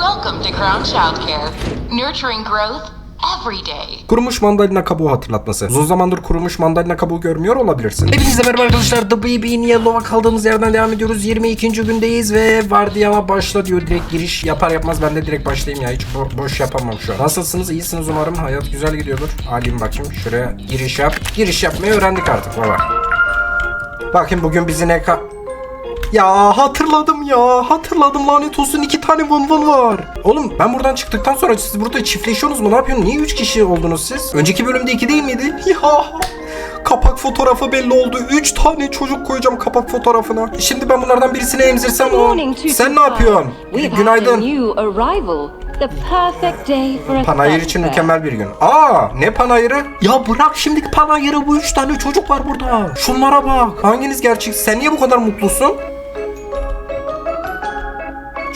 Welcome to Crown Childcare, nurturing growth every day. Kurumuş mandalina kabuğu hatırlatması. Uzun zamandır kurumuş mandalina kabuğu görmüyor olabilirsin. Hepinize merhaba arkadaşlar. The Baby in Yellow'a kaldığımız yerden devam ediyoruz. 22. gündeyiz ve vardiyama başla diyor. Direkt giriş yapar yapmaz ben de direkt başlayayım ya. Hiç bo- boş yapamam şu an. Nasılsınız? İyisiniz umarım. Hayat güzel gidiyordur. Alayım bakayım. Şuraya giriş yap. Giriş yapmayı öğrendik artık baba. Bakayım bugün bizi ne ka... Ya hatırladım ya. Hatırladım lanet olsun iki tane vın vın var. Oğlum ben buradan çıktıktan sonra siz burada çiftleşiyorsunuz mu? Ne yapıyorsunuz? Niye üç kişi oldunuz siz? Önceki bölümde iki değil miydi? Ya kapak fotoğrafı belli oldu. Üç tane çocuk koyacağım kapak fotoğrafına. Şimdi ben bunlardan birisini emzirsem o. Sen ne yapıyorsun? Günaydın. Panayır için mükemmel bir gün. Aa ne panayırı? Ya bırak şimdi panayırı bu üç tane çocuk var burada. Şunlara bak. Hanginiz gerçek? Sen niye bu kadar mutlusun?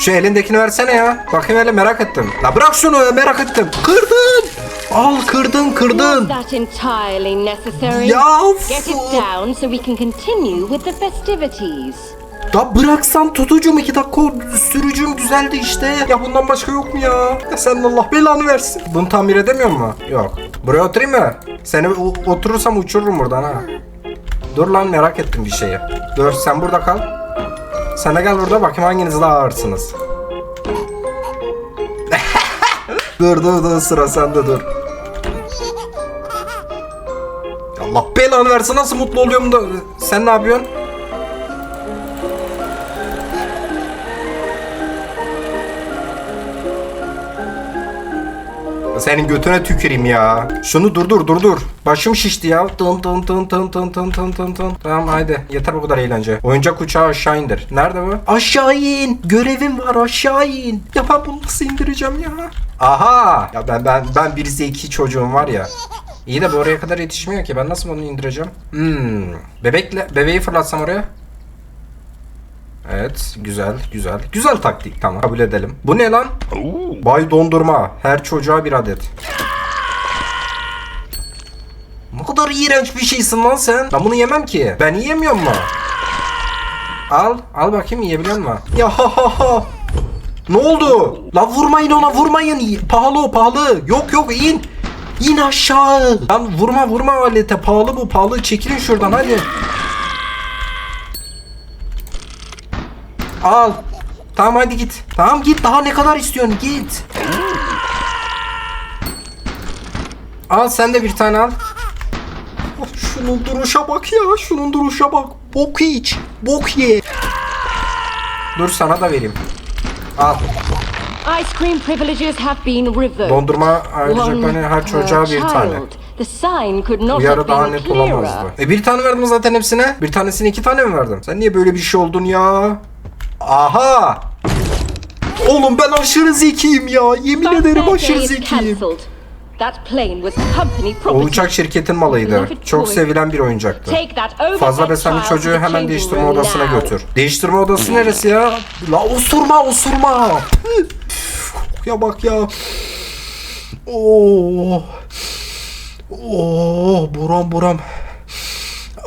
Şu elindekini versene ya. Bakayım hele merak ettim. La bırak şunu ya, merak ettim. Kırdın. Al kırdın kırdın. that entirely necessary? Ya of. Get it down so we can continue with the festivities. Ya bıraksan tutucum iki dakika sürücüm düzeldi işte. Ya bundan başka yok mu ya? Ya sen Allah belanı versin. Bunu tamir edemiyor mu? Yok. Buraya oturayım mı? Seni oturursam uçururum buradan ha. Dur lan merak ettim bir şeyi. Dur sen burada kal. Sen de gel burada bakayım hanginiz daha ağırsınız. dur dur dur sıra sende dur. Allah belanı versin nasıl mutlu oluyorum da sen ne yapıyorsun? Senin götüne tüküreyim ya. Şunu durdur durdur. Başım şişti ya. Tın tın tın tın tın tın tın tın tın. Tamam haydi. Yeter bu kadar eğlence. Oyuncak uçağı aşağı indir. Nerede bu? Aşağı in. Görevim var aşağı in. Ya ben bunu nasıl indireceğim ya? Aha. Ya ben ben ben bir zeki çocuğum var ya. İyi de bu oraya kadar yetişmiyor ki. Ben nasıl bunu indireceğim? Hmm. Bebekle bebeği fırlatsam oraya. Evet, güzel, güzel. Güzel taktik, tamam. Kabul edelim. Bu ne lan? Bay dondurma. Her çocuğa bir adet. Ne kadar iğrenç bir şeysin lan sen. Ben bunu yemem ki. Ben yiyemiyor mu? Al, al bakayım yiyebiliyor musun? Ya ha ha ha. Ne oldu? La vurmayın ona vurmayın. Pahalı o pahalı. Yok yok in. İn aşağı. Lan vurma vurma alete. Pahalı bu pahalı. Çekilin şuradan hadi. Al. Tamam hadi git. Tamam git daha ne kadar istiyorsun git. Al sen de bir tane al. Şunun duruşa bak ya. Şunun duruşa bak. Bok iç. Bok ye. Dur sana da vereyim. Al. Ice cream privileges have been reversed. Dondurma ayrıcaklarını One her çocuğa bir tane. The sign could not Uyarı daha net olamazdı. E bir tane verdim zaten hepsine. Bir tanesini iki tane mi verdim? Sen niye böyle bir şey oldun ya? Aha! Oğlum ben aşırı zekiyim ya. Yemin ederim aşırı zekiyim. O uçak şirketin malıydı. Çok sevilen bir oyuncaktı. Fazla to çocuğu hemen değiştirme odasına götür. Değiştirme odası neresi ya? La osurma osurma. Ya bak ya. Oo. Oo, buram buram.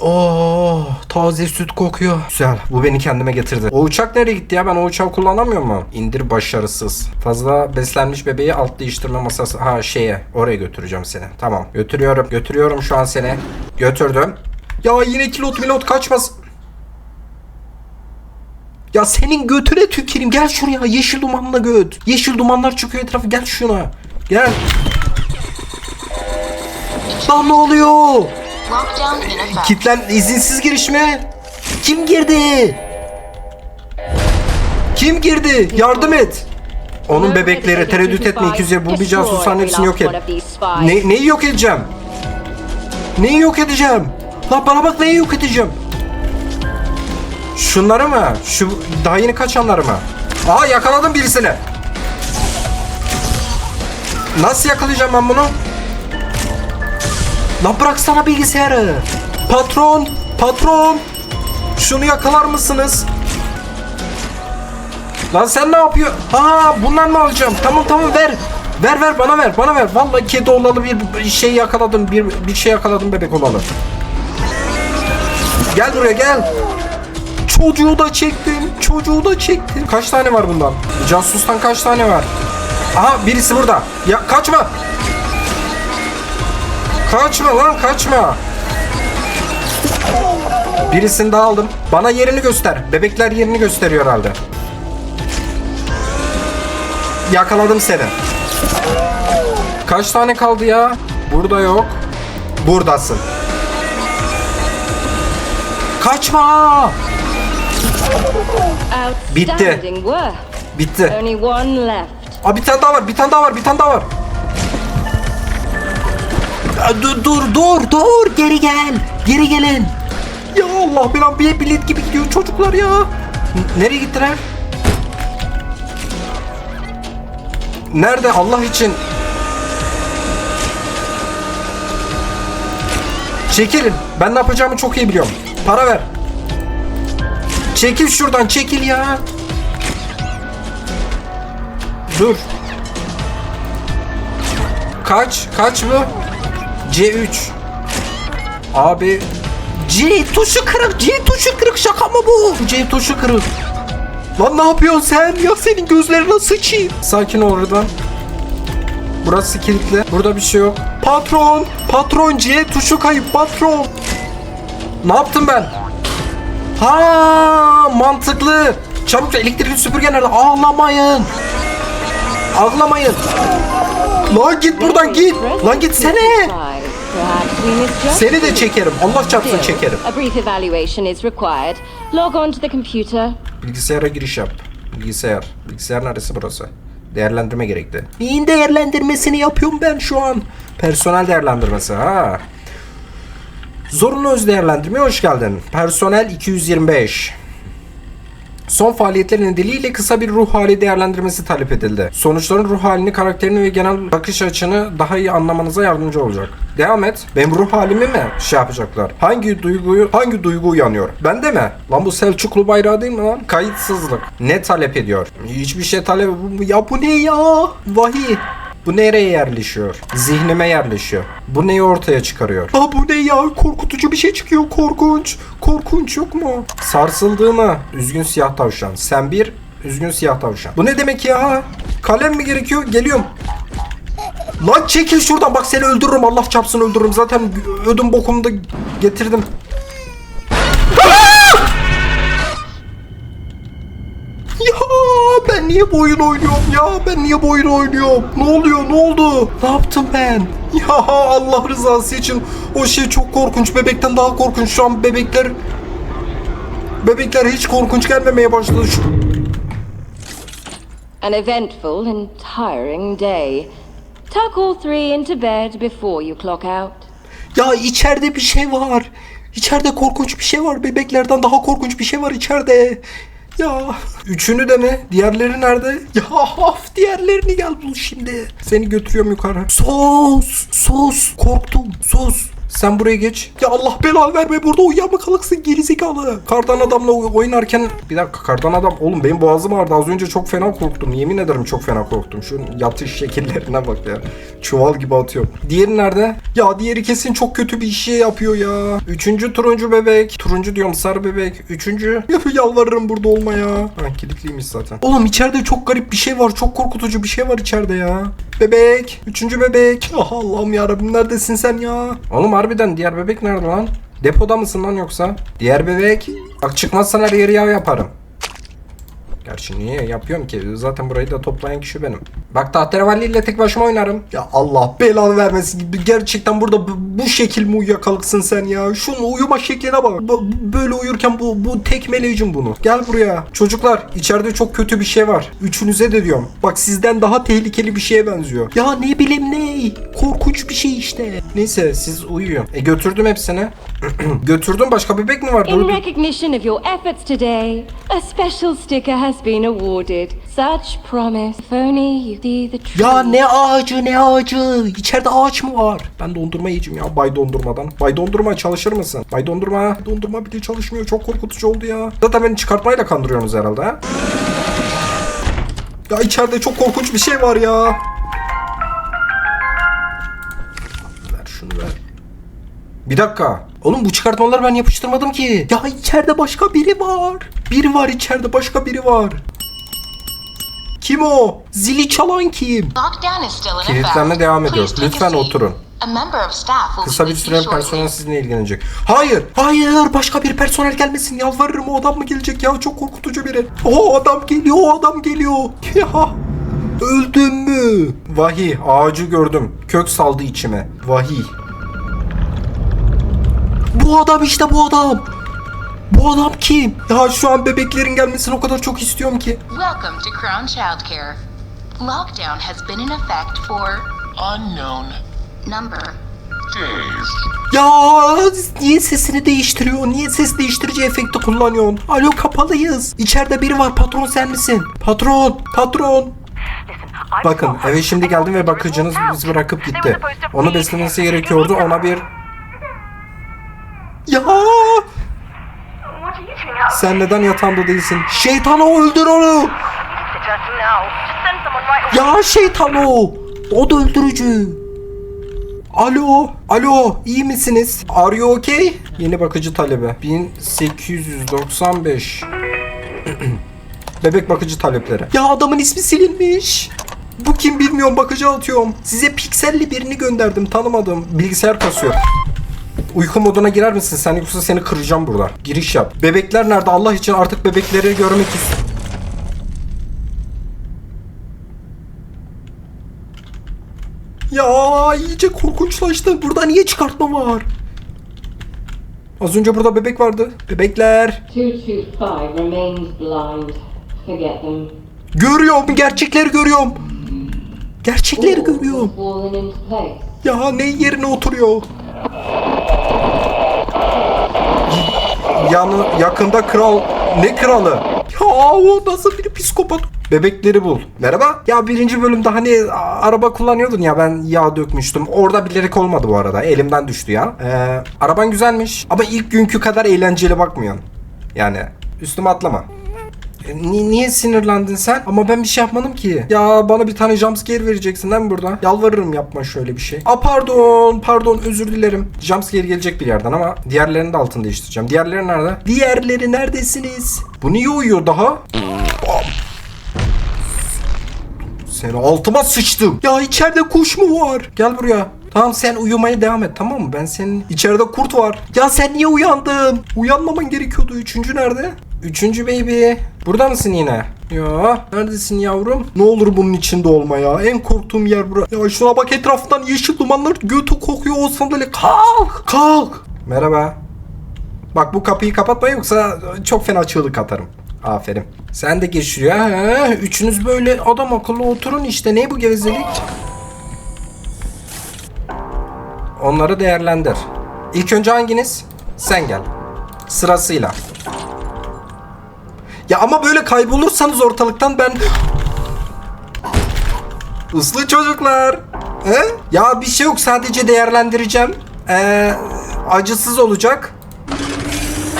Oo, taze süt kokuyor. Güzel. Bu beni kendime getirdi. O uçak nereye gitti ya? Ben o uçağı kullanamıyor mu? İndir başarısız. Fazla beslenmiş bebeği alt değiştirme masası. Ha şeye. Oraya götüreceğim seni. Tamam. Götürüyorum. Götürüyorum şu an seni. Götürdüm. Ya yine kilot milot kaçmaz. Ya senin götüne tüküreyim. Gel şuraya. Yeşil dumanla göt. Yeşil dumanlar çıkıyor etrafı. Gel şuna. Gel. Lan ne oluyor? Effect. Kitlen izinsiz giriş mi? Kim girdi? Kim girdi? Yardım et. Onun bebekleri tereddüt etme 200'e bu bir casusların hepsini yok et. Ne, neyi yok edeceğim? Neyi yok edeceğim? Lan bana bak neyi yok edeceğim? Şunları mı? Şu daha yeni kaçanları mı? Aa yakaladım birisini. Nasıl yakalayacağım ben bunu? Lan bıraksana bilgisayarı. Patron, patron. Şunu yakalar mısınız? Lan sen ne yapıyor? Ha bundan mı alacağım? Tamam tamam ver. Ver ver bana ver bana ver. Vallahi kedi olalı bir şey yakaladım. Bir, bir şey yakaladım bebek olalı. Gel buraya gel. Çocuğu da çektim. Çocuğu da çektim. Kaç tane var bundan? Casustan kaç tane var? Aha birisi burada. Ya kaçma. Kaçma lan kaçma. Birisini daha aldım. Bana yerini göster. Bebekler yerini gösteriyor herhalde. Yakaladım seni. Kaç tane kaldı ya? Burada yok. Buradasın. Kaçma! Bitti. Left. Aa bir tane daha var, bir tane daha var, bir tane daha var. Dur, dur, dur, dur. Geri gel. Geri gelin. Ya Allah bir bir bilet gibi gidiyor çocuklar ya. Nereye gittiler? Nerede Allah için? Çekilin. Ben ne yapacağımı çok iyi biliyorum. Para ver. Çekil şuradan, çekil ya. Dur. Kaç? Kaç bu? C3. Abi C tuşu kırık. C tuşu kırık. Şaka mı bu? C tuşu kırık. Lan ne yapıyorsun sen? Ya senin gözlerine sıçayım. Sakin ol oradan. Burası kilitli. Burada bir şey yok. Patron. Patron C tuşu kayıp patron. Ne yaptım ben? Ha mantıklı. Çabuk elektrikli süpürge nerede? Ağlamayın. Ağlamayın. Lan git buradan git. Lan gitsene. Seni de çekerim. Allah çarpsın çekerim. A brief evaluation is required. Log on to the computer. Bilgisayara giriş yap. Bilgisayar. Bilgisayar neresi burası? Değerlendirme gerekti. Neyin değerlendirmesini yapıyorum ben şu an? Personel değerlendirmesi ha. Zorunlu öz değerlendirmeye hoş geldin. Personel 225. Son faaliyetler nedeniyle kısa bir ruh hali değerlendirmesi talep edildi. Sonuçların ruh halini, karakterini ve genel bakış açını daha iyi anlamanıza yardımcı olacak. Devam et. Benim ruh halimi mi şey yapacaklar? Hangi duyguyu, hangi duygu uyanıyor? Bende mi? Lan bu Selçuklu bayrağı değil mi lan? Kayıtsızlık. Ne talep ediyor? Hiçbir şey talep... Ya bu ne ya? Vahiy. Bu nereye yerleşiyor? Zihnime yerleşiyor. Bu neyi ortaya çıkarıyor? Aa bu ne ya? Korkutucu bir şey çıkıyor. Korkunç. Korkunç yok mu? Sarsıldığımı. Üzgün siyah tavşan. Sen bir. Üzgün siyah tavşan. Bu ne demek ya? Kalem mi gerekiyor? Geliyorum. Lan çekil şuradan. Bak seni öldürürüm. Allah çarpsın öldürürüm. Zaten ödüm bokumu da getirdim. Ben niye bu oyunu oynuyorum ya? Ben niye bu oyunu oynuyorum? Ne oluyor? Ne oldu? Ne yaptım ben? Ya Allah rızası için o şey çok korkunç. Bebekten daha korkunç. Şu an bebekler bebekler hiç korkunç gelmemeye başladı. Şu... An eventful and tiring day. Tuck all three into bed before you clock out. Ya içeride bir şey var. İçeride korkunç bir şey var. Bebeklerden daha korkunç bir şey var içeride. Ya üçünü de mi? Diğerleri nerede? Ya of diğerlerini gel bul şimdi. Seni götürüyorum yukarı. Sus! Sus! Korktum. Sus! Sen buraya geç. Ya Allah belanı verme burada uyuyan mı kalıksın gerizekalı. Kardan adamla oy- oynarken... Bir dakika kardan adam... Oğlum benim boğazım ağrıdı. Az önce çok fena korktum. Yemin ederim çok fena korktum. Şu yatış şekillerine bak ya. Çuval gibi atıyorum. Diğeri nerede? Ya diğeri kesin çok kötü bir şey yapıyor ya. Üçüncü turuncu bebek. Turuncu diyorum sarı bebek. Üçüncü. Ya yalvarırım burada olma ya. Ha kilitliymiş zaten. Oğlum içeride çok garip bir şey var. Çok korkutucu bir şey var içeride ya. Bebek. Üçüncü bebek. Ah Allah'ım yarabbim neredesin sen ya? Oğlum harbiden diğer bebek nerede lan? Depoda mısın lan yoksa? Diğer bebek. Bak çıkmazsan her yeri yav yaparım. Gerçi niye yapıyorum ki? Zaten burayı da toplayan kişi benim. Bak tahterevalli ile tek başıma oynarım. Ya Allah belanı vermesin gibi. Gerçekten burada bu, bu şekil mi uyuyakalıksın sen ya? Şunun uyuma şekline bak. Bu- böyle uyurken bu, bu tekmeleyicim bunu. Gel buraya. Çocuklar içeride çok kötü bir şey var. Üçünüze de diyorum. Bak sizden daha tehlikeli bir şeye benziyor. Ya ne bileyim ne? Korkunç bir şey işte. Neyse siz uyuyun. E götürdüm hepsini. götürdüm başka bebek mi var? In recognition of your efforts today, a special sticker has been awarded. Such promise. If only you. Ya ne ağacı ne ağacı? İçeride ağaç mı var? Ben dondurma yiyeceğim ya Bay Dondurma'dan. Bay Dondurma çalışır mısın? Bay Dondurma. Dondurma bile çalışmıyor. Çok korkutucu oldu ya. Zaten beni çıkartmayla kandırıyorsunuz herhalde ha? Ya içeride çok korkunç bir şey var ya. Ver şunu ver. Bir dakika. Oğlum bu çıkartmaları ben yapıştırmadım ki. Ya içeride başka biri var. Biri var içeride başka biri var. Kim o? Zili çalan kim? Kilitlenme devam ediyor. Lütfen oturun. A member of staff will Kısa be bir süre personel sizinle ilgilenecek. Hayır, hayır başka bir personel gelmesin yalvarırım o adam mı gelecek ya çok korkutucu biri. O adam geliyor, o adam geliyor. Ya öldüm mü? Vahiy, ağacı gördüm. Kök saldı içime. Vahiy. Bu adam işte bu adam. Bu adam kim? Ya şu an bebeklerin gelmesini o kadar çok istiyorum ki. Welcome to Crown Childcare. Lockdown has been in effect for Unknown number days. Ya niye sesini değiştiriyor? Niye ses değiştirici efekti kullanıyorsun? Alo kapalıyız. İçeride biri var. Patron sen misin? Patron, patron. Bakın eve şimdi geldim ve bakıcınız bizi bırakıp gitti. Onu beslemesi gerekiyordu. Ona bir... Ya sen neden yatağında değilsin? Şeytan o öldür onu. Ya şeytan o. O da öldürücü. Alo, alo, iyi misiniz? Are you okay? Yeni bakıcı talebi. 1895. Bebek bakıcı talepleri. Ya adamın ismi silinmiş. Bu kim bilmiyorum bakıcı atıyorum. Size pikselli birini gönderdim tanımadım. Bilgisayar kasıyor. Uyku moduna girer misin sen yoksa seni kıracağım burada. Giriş yap. Bebekler nerede Allah için artık bebekleri görmek istiyorum. Ya iyice korkunçlaştı. Burada niye çıkartma var? Az önce burada bebek vardı. Bebekler. 225 remains blind. Forget them. Görüyorum. Gerçekleri görüyorum. Gerçekleri görüyorum. Ya ne yerine oturuyor? Yanı yakında kral ne kralı? Ya o nasıl bir psikopat? Bebekleri bul. Merhaba. Ya birinci bölümde hani araba kullanıyordun ya ben yağ dökmüştüm. Orada bilerek olmadı bu arada. Elimden düştü ya. Ee, araban güzelmiş ama ilk günkü kadar eğlenceli bakmıyorsun. Yani üstüme atlama. Ni- niye sinirlendin sen? Ama ben bir şey yapmadım ki. Ya bana bir tane jumpscare vereceksin mi burada? Yalvarırım yapma şöyle bir şey. Aa pardon, pardon özür dilerim. Jumpscare gelecek bir yerden ama diğerlerinin de altını değiştireceğim. Diğerleri nerede? Diğerleri neredesiniz? Bu niye uyuyor daha? Seni altıma sıçtım. Ya içeride kuş mu var? Gel buraya. Tamam sen uyumaya devam et tamam mı? Ben senin içeride kurt var. Ya sen niye uyandın? Uyanmaman gerekiyordu. Üçüncü nerede? Üçüncü baby. Burada mısın yine? Ya neredesin yavrum? Ne olur bunun içinde olma ya. En korktuğum yer bura. Ya şuna bak etraftan yeşil dumanlar götü kokuyor o sandalye. Kalk! Kalk! Merhaba. Bak bu kapıyı kapatma yoksa çok fena çığlık atarım. Aferin. Sen de geç şuraya. He, üçünüz böyle adam akıllı oturun işte. Ne bu gevezelik? Onları değerlendir. İlk önce hanginiz? Sen gel. Sırasıyla. Ya ama böyle kaybolursanız ortalıktan ben... Islı çocuklar. He? Ya bir şey yok sadece değerlendireceğim. Ee, acısız olacak.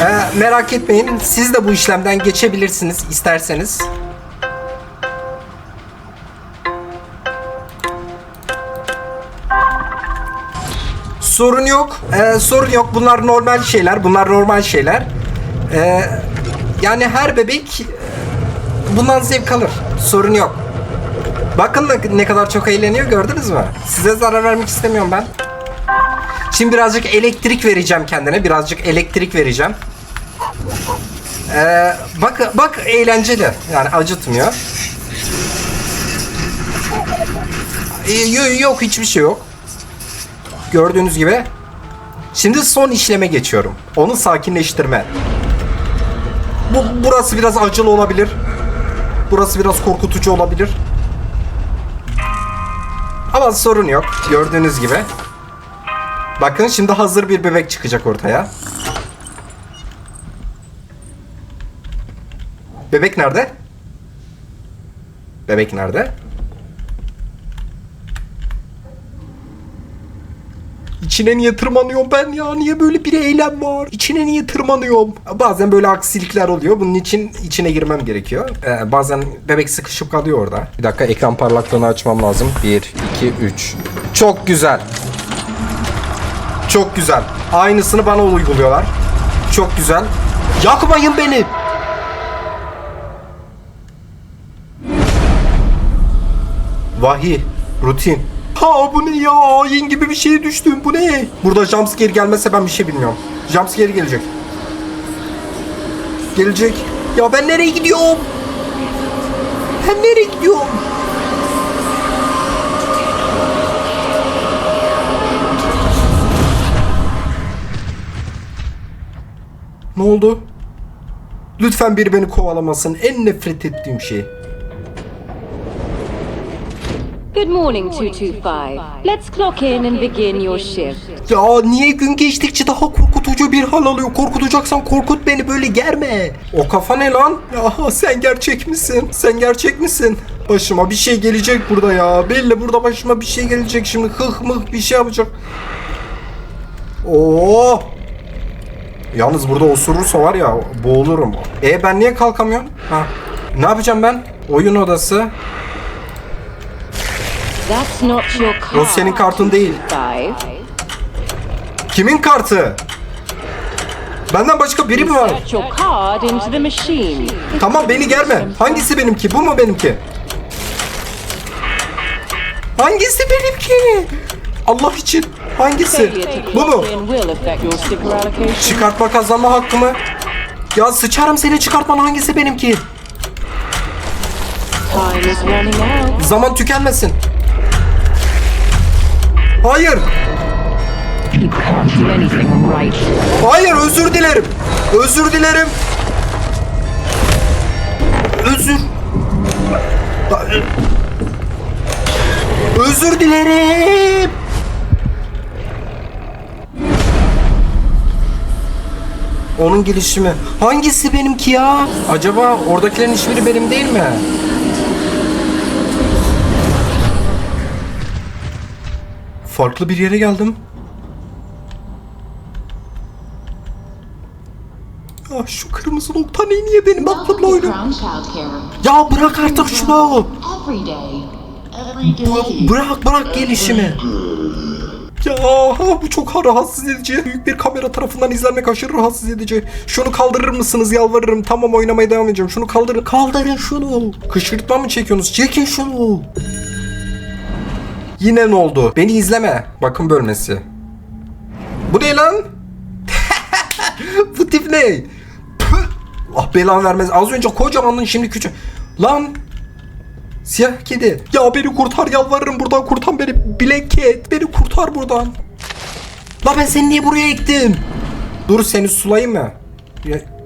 Ee, merak etmeyin. Siz de bu işlemden geçebilirsiniz isterseniz. Sorun yok. Ee, sorun yok. Bunlar normal şeyler. Bunlar normal şeyler. Ee, yani her bebek e, bundan zevk alır. Sorun yok. Bakın ne- kadar çok eğleniyor gördünüz mü? Size zarar vermek istemiyorum ben. Şimdi birazcık elektrik vereceğim kendine. Birazcık elektrik vereceğim. Ee, bak bak eğlenceli. Yani acıtmıyor. Ee, yo- yok hiçbir şey yok. Gördüğünüz gibi. Şimdi son işleme geçiyorum. Onu sakinleştirme. Bu burası biraz acılı olabilir. Burası biraz korkutucu olabilir. Ama sorun yok. Gördüğünüz gibi. Bakın şimdi hazır bir bebek çıkacak ortaya. Bebek nerede? Bebek nerede? İçine niye tırmanıyorum ben ya? Niye böyle bir eylem var? İçine niye tırmanıyorum? Bazen böyle aksilikler oluyor. Bunun için içine girmem gerekiyor. Ee, bazen bebek sıkışıp kalıyor orada. Bir dakika ekran parlaklığını açmam lazım. 1, 2, 3. Çok güzel. Çok güzel. Aynısını bana uyguluyorlar. Çok güzel. Yakmayın beni. Vahiy. Rutin. Ha bu ne ya? Ayin gibi bir şeye düştüm. Bu ne? Burada jumpscare gelmezse ben bir şey bilmiyorum. Jumpscare gelecek. Gelecek. Ya ben nereye gidiyorum? Ben nereye gidiyorum? Ne oldu? Lütfen biri beni kovalamasın. En nefret ettiğim şey. Good morning, 225. Let's clock in and begin your shift. Ya niye gün geçtikçe daha korkutucu bir hal alıyor? Korkutacaksan korkut beni böyle germe. O kafa ne lan? Ya sen gerçek misin? Sen gerçek misin? Başıma bir şey gelecek burada ya. Belli burada başıma bir şey gelecek şimdi. Hıh mıh bir şey yapacak. Oo. Yalnız burada osurursa var ya boğulurum. E ben niye kalkamıyorum? Ha. Ne yapacağım ben? Oyun odası. That's not your card. O senin kartın değil. 225. Kimin kartı? Benden başka biri mi var? Insert your card into the machine. Tamam beni germe. Hangisi benimki? Bu mu benimki? Hangisi benimki? Allah için. Hangisi? Bu mu? Çıkartma kazanma hakkımı. Ya sıçarım seni çıkartman hangisi benimki? Zaman tükenmesin. Hayır. Hayır özür dilerim. Özür dilerim. Özür. Özür dilerim. Onun gelişimi. Hangisi benimki ya? Acaba oradakilerin hiçbiri benim değil mi? Farklı bir yere geldim. Ya şu kırmızı nokta ne niye benim aklımla oynuyor? Ya bırak artık şunu. Bu- Bırak bırak gelişimi. Ya bu çok rahatsız edici. Büyük bir kamera tarafından izlenmek aşırı rahatsız edici. Şunu kaldırır mısınız yalvarırım. Tamam oynamaya devam edeceğim. Şunu kaldırın. Kaldırın şunu. Kışkırtma mı çekiyorsunuz? Çekin şunu. Yine ne oldu? Beni izleme. Bakın bölmesi. Bu ne lan? bu tip ne? Ah belan vermez. Az önce kocamanın şimdi küçük. Lan Siyah kedi. Ya beni kurtar yalvarırım buradan kurtar beni. Blanket. Beni kurtar buradan. La ben seni niye buraya ektim? Dur seni sulayayım mı? Ya...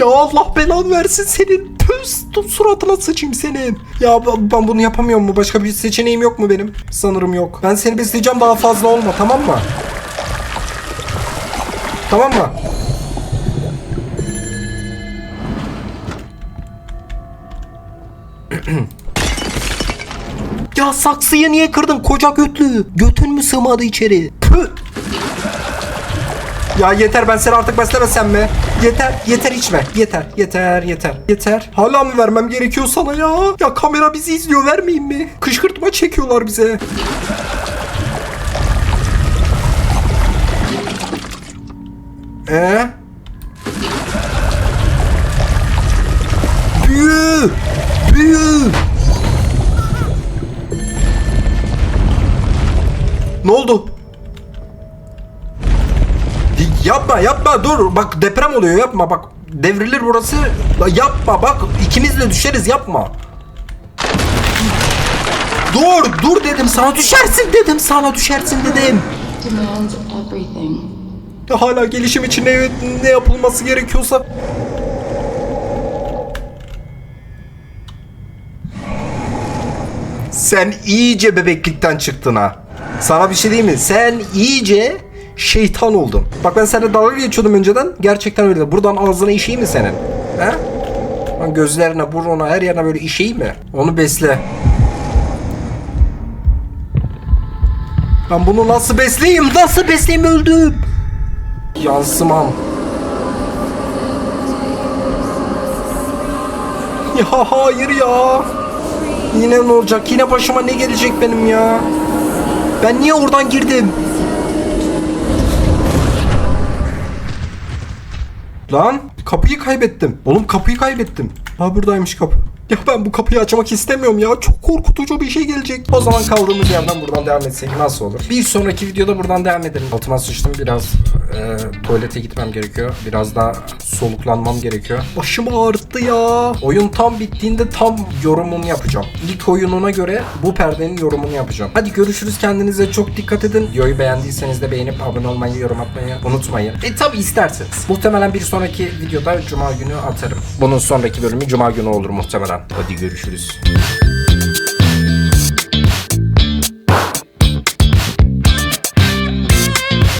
Ya Allah belanı versin senin. Püs suratına sıçayım senin. Ya ben bunu yapamıyorum mu? Başka bir seçeneğim yok mu benim? Sanırım yok. Ben seni besleyeceğim daha fazla olma tamam mı? Tamam mı? Ya saksıyı niye kırdın koca götlü? Götün mü sığmadı içeri? Püh! Ya yeter ben seni artık beslemesem mi? Yeter yeter içme. Yeter yeter yeter yeter. Hala mı vermem gerekiyor sana ya? Ya kamera bizi izliyor vermeyeyim mi? Kışkırtma çekiyorlar bize. Ee? Büyü! Büyü! Ne oldu? Yapma yapma dur bak deprem oluyor yapma bak devrilir burası yapma bak ikimiz de düşeriz yapma Dur dur dedim sana düşersin dedim sana düşersin dedim. Ya Hala gelişim için ne, ne yapılması gerekiyorsa Sen iyice bebeklikten çıktın ha. Sana bir şey diyeyim mi? Sen iyice şeytan oldun. Bak ben seninle dalga geçiyordum önceden. Gerçekten öyle. Buradan ağzına işeyim mi senin? He? Lan gözlerine, burnuna, her yerine böyle işeyim mi? Onu besle. Ben bunu nasıl besleyeyim? Nasıl besleyeyim öldüm? Yansımam. Ya hayır ya. Yine ne olacak? Yine başıma ne gelecek benim ya? Ben niye oradan girdim? Lan kapıyı kaybettim. Oğlum kapıyı kaybettim. Ha buradaymış kapı. Ya ben bu kapıyı açmak istemiyorum ya. Çok korkutucu bir şey gelecek. O zaman kaldığımız yerden buradan devam etsek nasıl olur? Bir sonraki videoda buradan devam edelim. Altıma sıçtım biraz e, tuvalete gitmem gerekiyor. Biraz daha soluklanmam gerekiyor. Başım ağrıttı ya. Oyun tam bittiğinde tam yorumumu yapacağım. İlk oyununa göre bu perdenin yorumunu yapacağım. Hadi görüşürüz kendinize çok dikkat edin. Videoyu beğendiyseniz de beğenip abone olmayı, yorum atmayı unutmayın. E tabi isterseniz. Muhtemelen bir sonraki videoda cuma günü atarım. Bunun sonraki bölümü cuma günü olur muhtemelen. Hadi görüşürüz.